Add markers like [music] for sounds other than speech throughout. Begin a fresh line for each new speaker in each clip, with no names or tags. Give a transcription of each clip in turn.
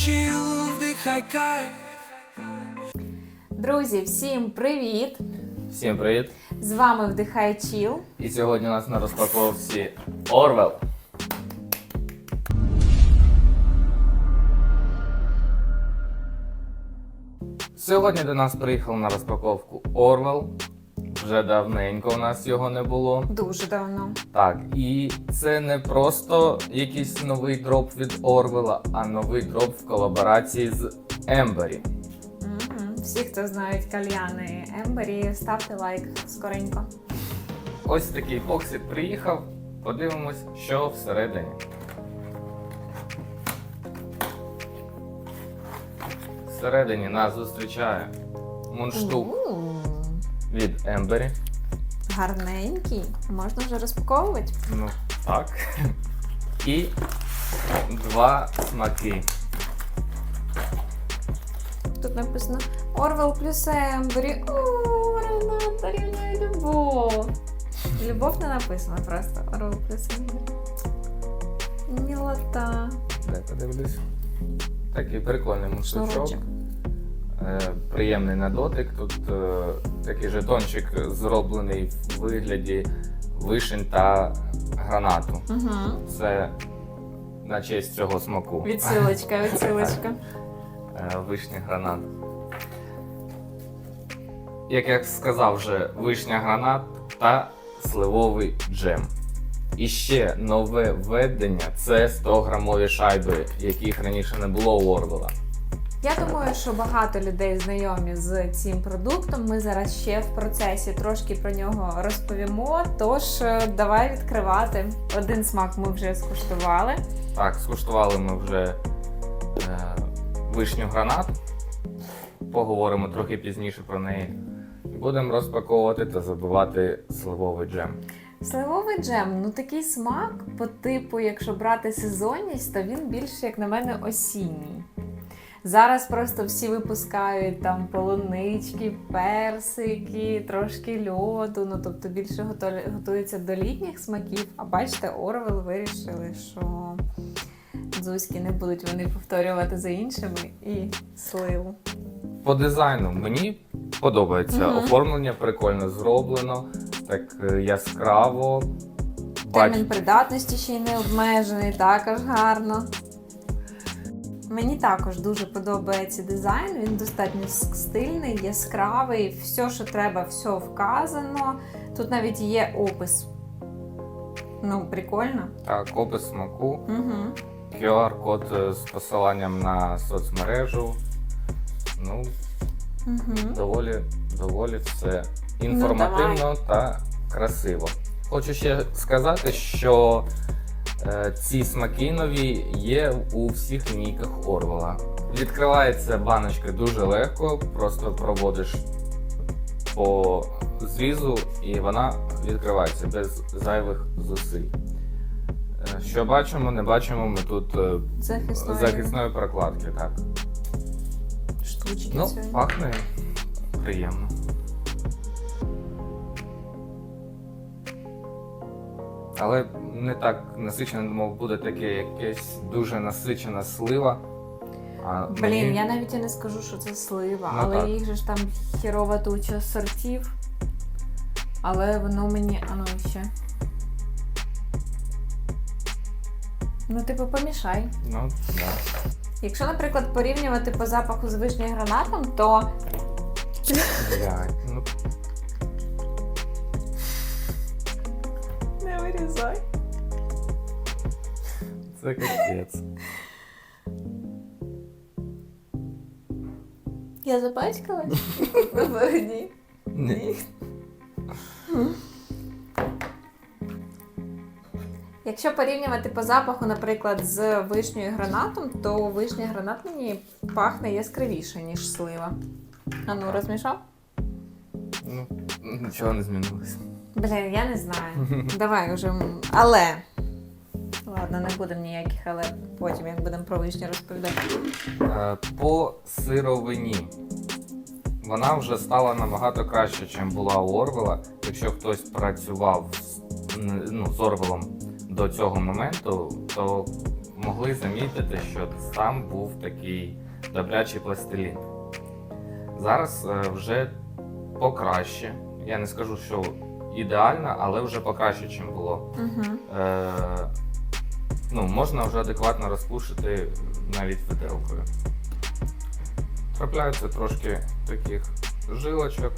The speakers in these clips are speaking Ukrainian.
chill, вдихай кайф.
Друзі, всім привіт!
Всім привіт!
З вами Вдихай Чіл.
І сьогодні у нас на розпаковці Орвел. Сьогодні до нас приїхав на розпаковку Орвел. Вже давненько у нас його не було.
Дуже давно.
Так, і це не просто якийсь новий дроп від Орвела, а новий дроп в колаборації з Ембері.
Мгм. Всі, хто знають кальяни Ембері, ставте лайк скоренько.
Ось такий боксик приїхав. Подивимось, що всередині. Всередині нас зустрічає мундштук від Ембері.
Гарненький. Можна вже розпаковувати?
Ну, так. І два смаки.
Тут написано Орвел плюс Ембері. О, Рената, рівня любов. Любов не написано просто. Орвел плюс Ембері. Мілота.
Дай подивлюсь. Такий прикольний мундштучок. Е, приємний на дотик. Тут е, такий жетончик зроблений в вигляді вишень та гранату.
Угу.
Це на честь цього смаку.
Відсилочка, [laughs] відсилочка.
Е, Вишня гранат. Як я сказав вже, вишня гранат та сливовий джем. І ще нове введення це 100 грамові шайби, яких раніше не було у Орвела.
Я думаю, що багато людей знайомі з цим продуктом. Ми зараз ще в процесі трошки про нього розповімо. Тож е, давай відкривати. Один смак ми вже скуштували.
Так, скуштували ми вже е, вишню гранат. Поговоримо трохи пізніше про неї. Будемо розпаковувати та забивати сливовий джем.
Сливовий джем, ну такий смак по типу, якщо брати сезонність, то він більше, як на мене, осінній. Зараз просто всі випускають там полунички, персики, трошки льоду, ну тобто більше готуються до літніх смаків. А бачите, Орвел вирішили, що дзузьки не будуть вони повторювати за іншими і сливу.
По дизайну мені подобається
Мгм.
оформлення, прикольно зроблено, так е, яскраво.
Термін придатності ще й не обмежений, також гарно. Мені також дуже подобається дизайн. Він достатньо стильний, яскравий, все, що треба, все вказано. Тут навіть є опис. Ну, прикольно.
Так, опис смаку,
Угу.
QR-код е, з посиланням на соцмережу. Ну,
Угу.
доволі, доволі все інформативно
Ну,
та красиво. Хочу ще сказати, що ці смаки нові є у всіх лінійках Орвела. Відкривається баночка дуже легко, просто проводиш по зрізу і вона відкривається без зайвих зусиль. Е, Що бачимо, не бачимо ми тут е,
Захисної,
захисної прокладки. Так.
штучки.
Ну, пахне приємно. Але не так насичено, думав, буде таке якесь дуже насичена слива. А
Блін,
мені-
я навіть і не скажу, що це слива,
Ну,
але
так.
їх же ж там хірова туча сортів. Але воно мені. А ну ще. Ну, типу, помішай.
Ну, да.
Якщо, наприклад, порівнювати по запаху з вишнею гранатом, то
Блядь, ну,
вирізай.
це капець.
Я запачкалась? Ні.
Ні.
Якщо порівнювати по запаху, наприклад, з вишнею гранатом, то вишня гранат мені пахне яскравіше, ніж слива. А ну, розмішав?
Ну, нічого не змінилося.
Блін, я не знаю. [laughs] Давай уже. Але. Ладно, не будемо ніяких, але потім, як будемо про вишню розповідати.
Е, По сировині. Вона вже стала набагато краще, ніж була у Орвела. Якщо хтось працював з, н- ну, з Орвелом до цього моменту, то могли замітити, що там був такий добрячий пластилін. Зараз е, вже покраще. Я не скажу, що ідеально, але вже покраще, ніж було.
Угу.
Е, ну, можна вже адекватно розпушити навіть виделкою. Трапляються трошки таких жилочок,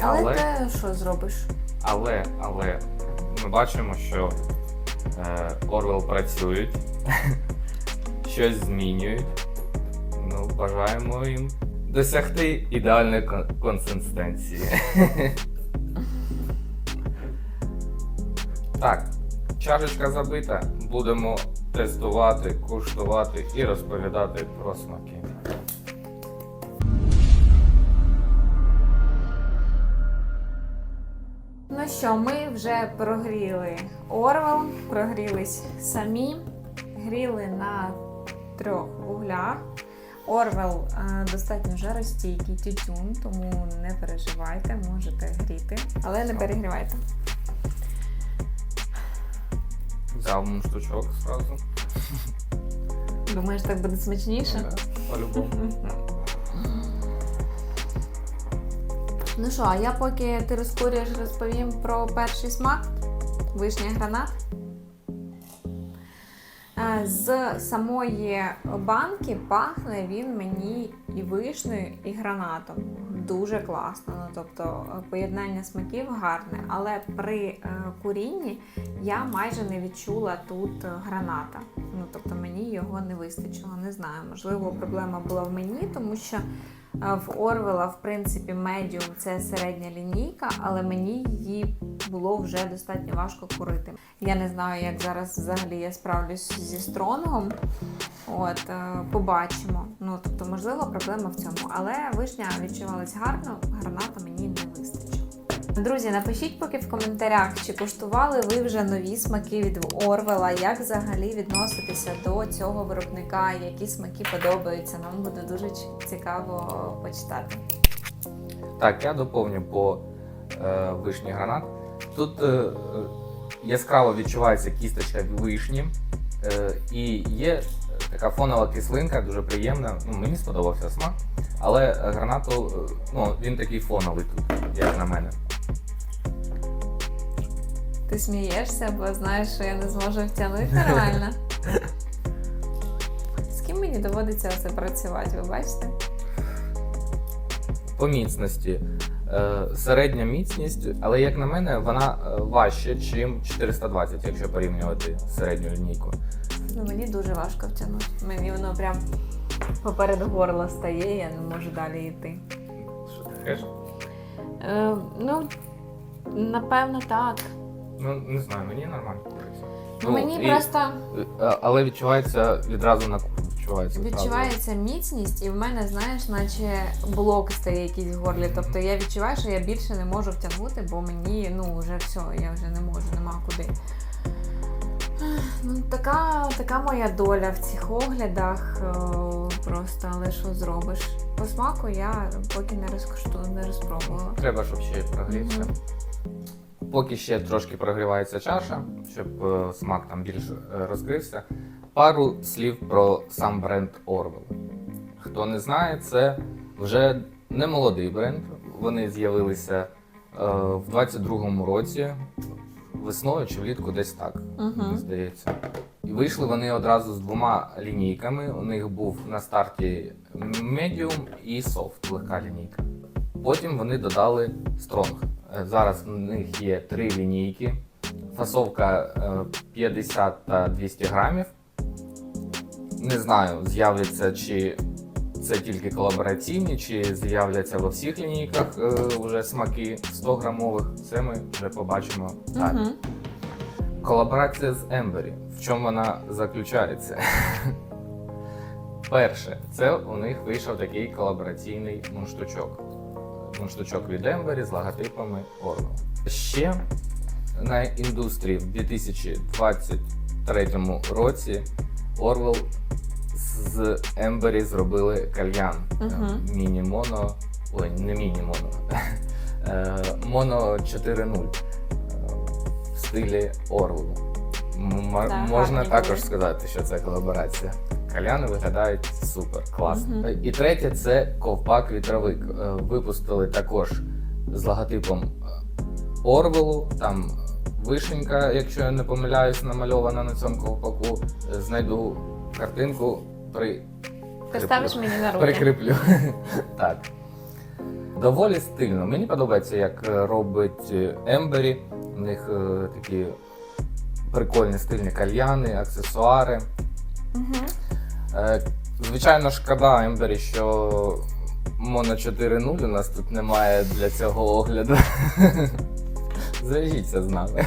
Але,
Але-
ти що зробиш?
але, але ми бачимо, що е, Орвел працюють, [laughs] щось змінюють. Ну, бажаємо їм досягти ідеальної кон- консистенції. [laughs] Так, чашечка забита. Будемо тестувати, куштувати і розповідати про смаки.
Ну що, ми вже прогріли Орвел, прогрілись самі, гріли на трьох вуглях. Орвел е, достатньо жаростійкий тютюн, тому не переживайте, можете гріти, але не перегрівайте.
Взяв штучок зразу.
Думаєш, так буде смачніше?
Да, По-любому. [laughs]
Ну що, а я поки ти розкурюєш, розповім про перший смак вишня гранат. Е, З самої банки пахне він мені і вишнею, і гранатом. Дуже класно. Ну, тобто е, поєднання смаків гарне, але при е, курінні я майже не відчула тут граната. Ну тобто його не вистачило. Не знаю, можливо, проблема була в мені, тому що В Орвела, в принципі, медіум це середня лінійка, але мені її було вже достатньо важко курити. Я не знаю, як зараз взагалі я справлюсь зі стронгом. От, е, побачимо. Ну, тобто, можливо, проблема в цьому. Але вишня відчувалась гарно, граната мені не. Друзі, напишіть поки в коментарях, чи куштували ви вже нові смаки від Орвела, як взагалі відноситися до цього виробника, які смаки подобаються. Нам буде дуже цікаво почитати.
Так, я доповню по е, вишні гранат. Тут е, е, яскраво відчувається кісточка вишні, е, і є така фонова кислинка, дуже приємна. Ну, мені сподобався смак, але гранату, е, ну, він такий фоновий тут, як на мене.
Ти смієшся, бо знаєш, що я не зможу втягнути реально. З ким мені доводиться оце працювати, ви бачите?
По міцності. Е, середня міцність, але як на мене, вона важче, ніж 420, якщо порівнювати середню лінійку.
Ну, мені дуже важко втягнути. Мені воно прям поперед горла стає, я не можу далі йти.
Що ти кажеш?
Е, ну, напевно, так.
Ну, не знаю, мені нормально подобається.
Ну, мені
і-
просто
Е, Але відчувається відразу на кухні. Відчувається,
відчувається міцність, і в мене, знаєш, наче блок стає якийсь в горлі. Тобто я відчуваю, що я більше не можу втягнути, бо мені ну вже все, я вже не можу, нема куди. Ну, така, така моя доля в цих оглядах. е, Просто, але що зробиш? По смаку я поки не розкоштую, не розпробувала.
Треба, щоб ще прогрівся.
Мгм.
Поки ще трошки прогрівається чаша, щоб е, смак там більш е, розкрився. Пару слів про сам бренд Orwell. Хто не знає, це вже не молодий бренд. Вони з'явилися е, в 22-му році, весною чи влітку десь так,
Мгм.
мені здається. І вийшли вони одразу з двома лінійками. У них був на старті Medium і Soft, легка лінійка. Потім вони додали Strong. Е, Зараз у них є три лінійки. Фасовка е, 50 та 200 грамів. Не знаю, з'являться чи це тільки колабораційні, чи з'являться во всіх лінійках е, вже смаки 100 грамових. Це ми вже побачимо далі.
Мгм.
Колаборація з Ембері. В чому вона заключається? [laughs] Перше, це у них вийшов такий колабораційний мундштучок. Мундштучок від Ембері з логотипами Orwell. Ще на індустрії в 2023 році Orwell з Ембері зробили кальян
Мгм.
міні-моно. Ой, не міні-моно. [laughs] Е, Моно 4.0 е, в стилі Орвелу. м-
Так,
можна
гарні
також сказати, що це колаборація. Кальяни виглядають супер, класно.
Мгм.
І третє це ковпак вітровик. Е, Випустили також з логотипом е, Орвелу. Там вишенька, якщо я не помиляюсь, намальована на цьому ковпаку. Е, Знайду картинку при
Ти ставиш мені на руки.
Прикріплю. [laughs] так. Доволі стильно. Мені подобається, як е, робить е, Ембері. У них е, такі прикольні стильні кальяни, аксесуари.
Мгм.
Е, звичайно, шкода Ембері, що Моно 4.0 у нас тут немає для цього огляду. [laughs] Зв'яжіться з нами.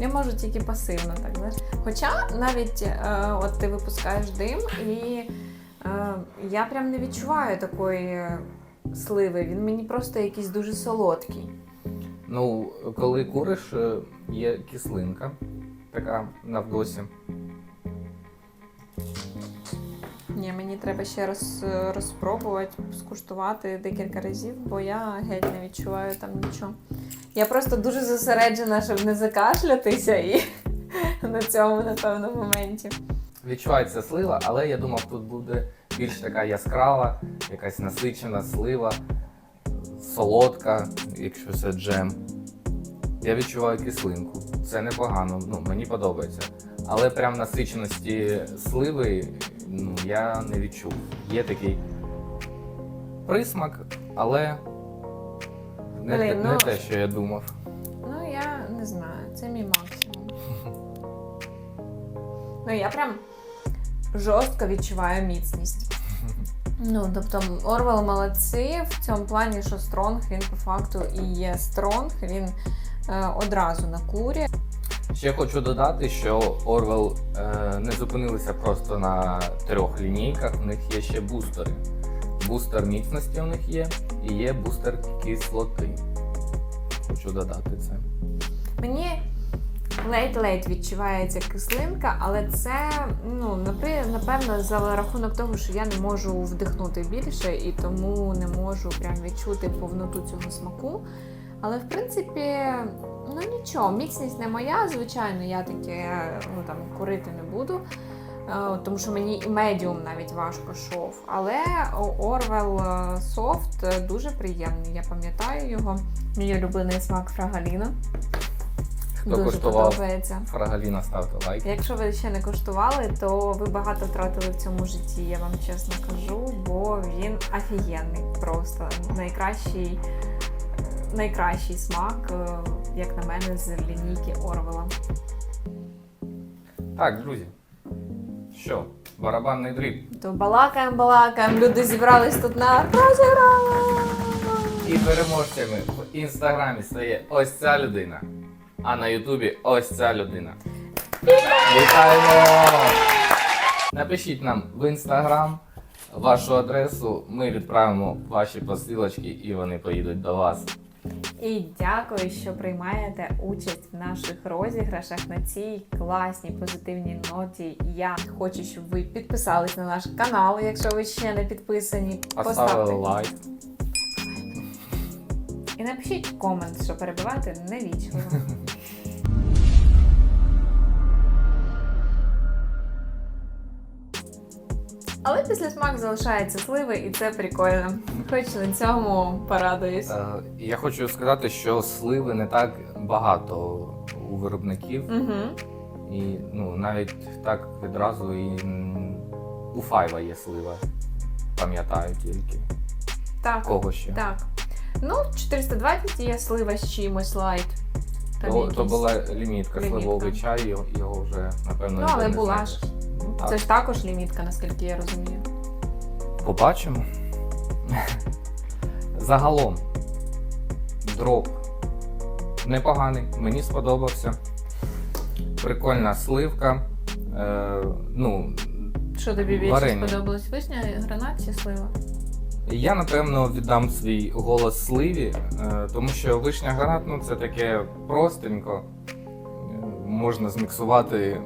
Я можу тільки пасивно, так знаєш. Хоча навіть е, от ти випускаєш дим, і е, я прям не відчуваю такої сливи. Він мені просто якийсь дуже солодкий.
Ну, коли куриш, е, є кислинка така на вдосі.
Ні, мені треба ще раз розпробувати, скуштувати декілька разів, бо я геть не відчуваю там нічого. Я просто дуже зосереджена, щоб не закашлятися і [laughs] на цьому, напевно, моменті.
Відчувається слива, але я думав, тут буде більш така яскрава, якась насичена слива, солодка, якщо це джем. Я відчуваю кислинку. Це непогано, ну, мені подобається. Але прям насиченості сливи ну, я не відчув. Є такий присмак, але не,
Блін,
те, не
ну-
те, що я думав.
Ну, я не знаю, це мій максимум. Ну, я прям жорстко відчуваю міцність. Ну, тобто, Орвел молодці в цьому плані, що Стронг, він по факту і є Стронг, він е, одразу на курі.
Ще хочу додати, що Orwell е, не зупинилися просто на трьох лінійках. У них є ще бустери. Бустер міцності у них є, і є бустер кислоти. Хочу додати це.
Мені ледь-ледь відчувається кислинка, але це ну, напевно за рахунок того, що я не можу вдихнути більше і тому не можу прям відчути повноту цього смаку. Але в принципі, ну нічого, міцність не моя, звичайно, я таке ну, там, курити не буду. е, Тому що мені і медіум навіть важко шов. Але Орвел Софт дуже приємний. Я пам'ятаю його. Мій улюблений смак фрагаліна.
Хто
Дуже
коштував
подобається.
фрагаліна, ставте лайк.
Якщо ви ще не коштували, то ви багато втратили в цьому житті, я вам чесно кажу, бо він офігенний просто. Найкращий, найкращий смак, е, як на мене, з лінійки Орвела.
Так, друзі. Що, барабанний дріб.
То балакаємо, балакаємо, люди зібрались тут на розіграли.
І переможцями в інстаграмі стає ось ця людина, а на Ютубі ось ця людина. Вітаємо! Напишіть нам в інстаграм вашу адресу, ми відправимо ваші посилочки і вони поїдуть до вас.
І дякую, що приймаєте участь в наших розіграшах на цій класній позитивній ноті. Я хочу, щоб ви підписались на наш канал, якщо ви ще не підписані.
Поставили лайк.
Напишіть комент, що перебивати невічливо. Але після смак залишається сливи, і це прикольно. Хоч на цьому порадуюсь.
Е, Я хочу сказати, що сливи не так багато у виробників,
Угу.
і ну навіть так відразу і м, у Файва є слива. Пам'ятаю тільки.
Так,
Кого ще?
так. Ну, 420 є слива з чимось лайт. Там
То, то
якісь.
була лімітка,
Лімітка.
сливовий чай, його, його вже напевно.
Ну,
ніде
але
не
була
знайдеш.
ж.
Ну, так.
Це ж також лімітка, наскільки я розумію.
Побачимо. Загалом, дроп непоганий, мені сподобався. Прикольна сливка. Е, ну,
Що тобі більше
Варення.
сподобалось? Вишня, гранат чи слива?
Я напевно віддам свій голос сливі, е, тому що вишня гранат ну, це таке простенько. Е, Можна зміксувати.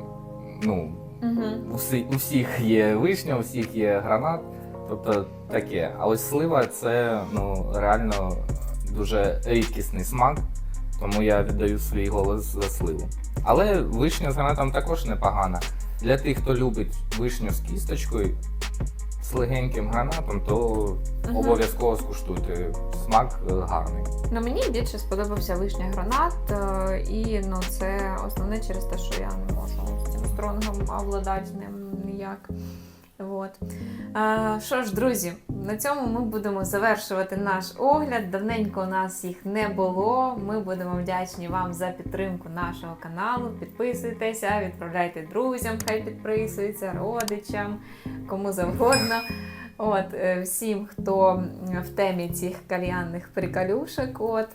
Ну,
Угу.
у, всі, у всіх є вишня, у всіх є гранат, тобто таке. А ось слива це ну, реально дуже рідкісний смак, тому я віддаю свій голос за сливу. Але вишня з гранатом також непогана. Для тих, хто любить вишню з кісточкою, з легеньким гранатом, то
Мгм.
обов'язково скуштуйте. Смак е, гарний.
Ну, мені більше сподобався вишня гранат, е, і ну, це основне через те, що я не можу з цим стронгом обладати ним ніяк. От. Е, Що ж, друзі, на цьому ми будемо завершувати наш огляд. Давненько у нас їх не було. Ми будемо вдячні вам за підтримку нашого каналу. Підписуйтеся, відправляйте друзям, хай підписуються, родичам, кому завгодно. От, е, всім, хто в темі цих кальянних приколюшок. От.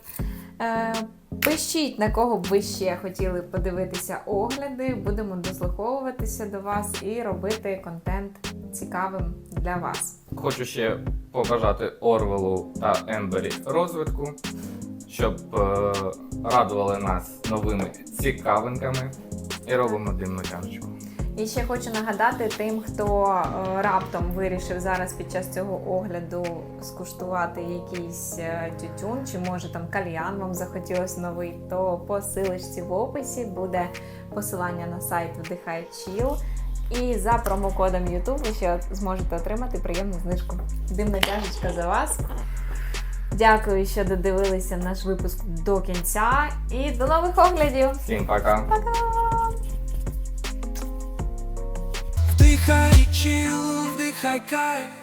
Пишіть, на кого б ви ще хотіли подивитися огляди. Будемо дослуховуватися до вас і робити контент цікавим для вас.
Хочу ще побажати Орвелу та Ембері розвитку, щоб е, радували нас новими цікавинками. І робимо димну тяночку.
І ще хочу нагадати тим, хто е, раптом вирішив зараз під час цього огляду скуштувати якийсь е, тютюн, чи може там кальян вам захотілось новий, то по силочці в описі буде посилання на сайт Вдихай Chill. І за промокодом YouTube ви ще зможете отримати приємну знижку. Димна тяжечка за вас. Дякую, що додивилися наш випуск до кінця. І до нових оглядів!
Всім пока!
Пока!
Вдихай чил, вдихай кайф